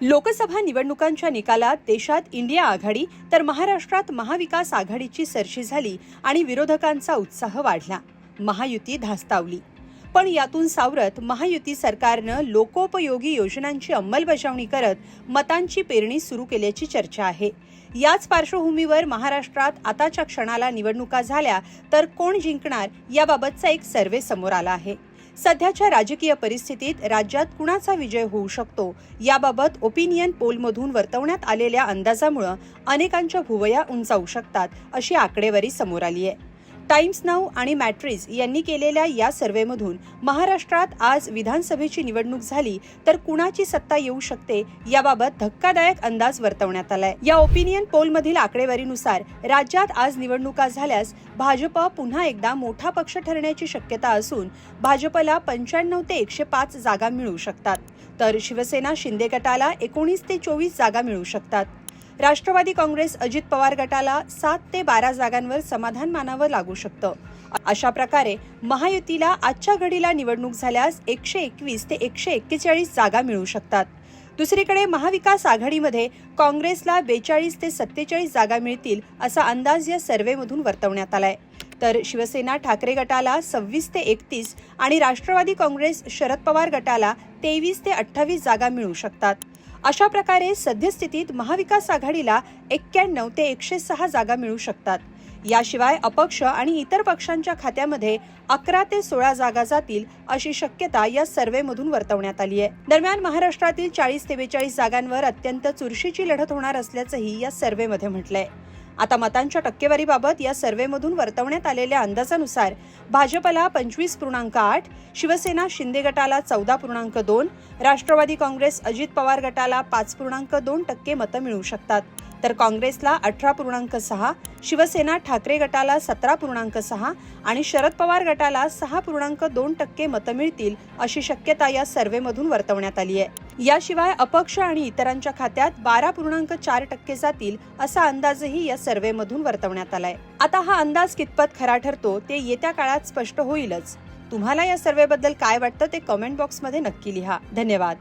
लोकसभा निवडणुकांच्या निकालात देशात इंडिया आघाडी तर महाराष्ट्रात महाविकास आघाडीची सरशी झाली आणि विरोधकांचा उत्साह वाढला. महायुती धास्तावली. पण यातून सावरत महायुती सरकारनं लोकोपयोगी योजनांची अंमलबजावणी करत मतांची पेरणी सुरू केल्याची चर्चा आहे. याच पार्श्वभूमीवर महाराष्ट्रात आताच्या क्षणाला निवडणुका झाल्या तर कोण जिंकणार याबाबतचा एक सर्वे समोर आला आहे. सध्याच्या राजकीय परिस्थितीत राज्यात कुणाचा विजय होऊ शकतो? याबाबत ओपिनियन पोलमधून वर्तवण्यात आलेल्या अंदाजामुळं अनेकांच्या भुवया उंचावू शकतात अशी आकडेवारी समोर आली आहे टाइम्स नाऊ आणि मॅट्रिज यांनी केलेल्या या सर्व्हेमधून महाराष्ट्रात आज विधानसभेची निवडणूक झाली तर कुणाची सत्ता येऊ शकते याबाबत धक्कादायक अंदाज वर्तवण्यात आलाय. या ओपिनियन पोलमधील आकडेवारीनुसार राज्यात आज निवडणुका झाल्यास भाजप पुन्हा एकदा मोठा पक्ष ठरण्याची शक्यता असून भाजपला पंच्याण्णव ते एकशे पाच जागा मिळू शकतात. तर शिवसेना शिंदे गटाला एकोणीस ते चोवीस जागा मिळू शकतात. राष्ट्रवादी काँग्रेस अजित पवार गटाला सात ते बारा जागांवर समाधान मानावं लागू शकतं. अशा प्रकारे महायुतीला आजच्या घडीला निवडणूक झाल्यास एकशे एकवीस ते एकशे एक्केचाळीस जागा मिळू शकतात. दुसरीकडे महाविकास आघाडीमध्ये काँग्रेसला बेचाळीस ते सत्तेचाळीस जागा मिळतील असा अंदाज या सर्व्हेमधून वर्तवण्यात आलाय. तर शिवसेना ठाकरे गटाला सव्वीस ते एकतीस आणि राष्ट्रवादी काँग्रेस शरद पवार गटाला तेवीस ते अठ्ठावीस जागा मिळू शकतात. अशा प्रकारे सद्यस्थितीत महाविकास आघाडीला एक्क्याण्णव ते एकशे सहा जागा मिळू शकतात. याशिवाय अपक्ष आणि इतर पक्षांच्या खात्यामध्ये अकरा ते सोळा जागा जातील अशी शक्यता या सर्व्हेमधून वर्तवण्यात आली आहे. दरम्यान महाराष्ट्रातील चाळीस ते बेचाळीस जागांवर अत्यंत चुरशीची लढत होणार असल्याचंही या सर्व्हेमध्ये म्हटलंय. आता मतांच्या टक्केवारीबाबत या सर्व्हेमधून वर्तवण्यात आलेल्या अंदाजानुसार भाजपला पंचवीस पूर्णांक आठ शिवसेना शिंदे गटाला चौदा पूर्णांक दोन राष्ट्रवादी काँग्रेस अजित पवार गटाला पाच पूर्णांक दोन टक्के मतं मिळू शकतात. तर काँग्रेसला अठरा पूर्णांक सहा शिवसेना ठाकरे गटाला सतरा पूर्णांक सहा आणि शरद पवार गटाला सहा पूर्णांक दोन टक्के मतं मिळतील अशी शक्यता या सर्व्हेमधून वर्तवण्यात आली आहे. याशिवाय अपक्ष आणि इतरांच्या खात्यात बारा पूर्णांक चार टक्के जातील असा अंदाजही या सर्व्हेमधून वर्तवण्यात आलाय. आता हा अंदाज कितपत खरा ठरतो ते येत्या काळात स्पष्ट होईलच. तुम्हाला या सर्व्हेबद्दल काय वाटतं ते कमेंट बॉक्समध्ये नक्की लिहा. धन्यवाद.